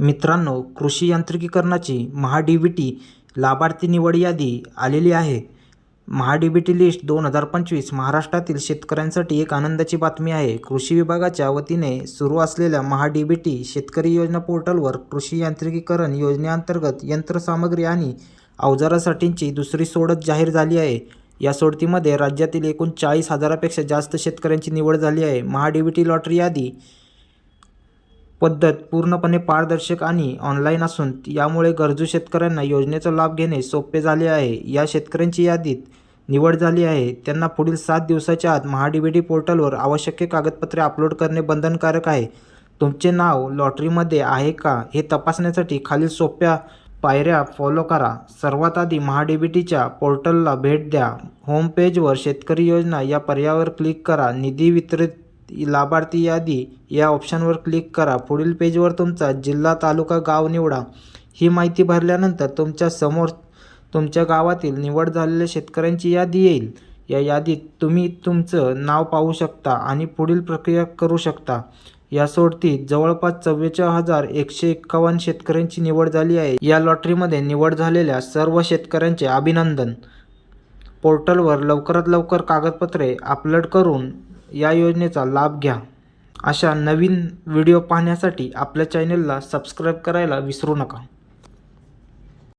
मित्रांनो कृषी यांत्रिकीकरणाची महाडीबीटी बी टी लाभार्थी निवड यादी आलेली आहे. महाडीबीटी बी टी लिस्ट दोन हजार पंचवीस महाराष्ट्रातील शेतकऱ्यांसाठी एक आनंदाची बातमी आहे. कृषी विभागाच्या वतीने सुरू असलेल्या महाडीबीटी बी टी शेतकरी योजना पोर्टलवर कृषी यांत्रिकीकरण योजनेअंतर्गत यंत्रसामग्री आणि अवजारासाठीची दुसरी सोडत जाहीर झाली आहे. या सोडतीमध्ये राज्यातील एकूण चाळीस हजारापेक्षा जास्त शेतकऱ्यांची निवड झाली आहे. महाडीबीटी टी लॉटरी यादी पद्धत पूर्णपणे पारदर्शक आणि ऑनलाईन असून यामुळे गरजू शेतकऱ्यांना योजनेचा लाभ घेणे सोपे झाले आहे. या शेतकऱ्यांची यादीत निवड झाली आहे. त्यांना पुढील सात दिवसाच्या आत महा बी टी पोर्टलवर आवश्यक कागदपत्रे अपलोड करणे बंधनकारक आहे. तुमचे नाव लॉटरीमध्ये आहे का हे तपासण्यासाठी खालील सोप्या पायऱ्या फॉलो करा. सर्वात आधी महाडीबीटीच्या बी टीच्या पोर्टलला भेट द्या. होम पेजवर शेतकरी योजना या पर्यायावर क्लिक करा. निधी वितरित लाभार्थी यादी या ऑप्शनवर क्लिक करा. पुढील पेजवर तुमचा जिल्हा तालुका गाव निवडा. ही माहिती भरल्यानंतर तुमच्यासमोर तुमच्या गावातील निवड झालेल्या शेतकऱ्यांची यादी येईल. या यादीत तुम्ही तुमचं नाव पाहू शकता आणि पुढील प्रक्रिया करू शकता. या सोडतीत जवळपास चव्वेचाळीस हजार एकशे एक्कावन्न शेतकऱ्यांची निवड झाली आहे. या लॉटरीमध्ये निवड झालेल्या सर्व शेतकऱ्यांचे अभिनंदन. पोर्टलवर लवकरात लवकर कागदपत्रे अपलोड करून या योजनेचा लाभ घ्या. अशा नवीन व्हिडिओ पाहण्यासाठी आपल्या चॅनलला सबस्क्राईब करायला विसरू नका.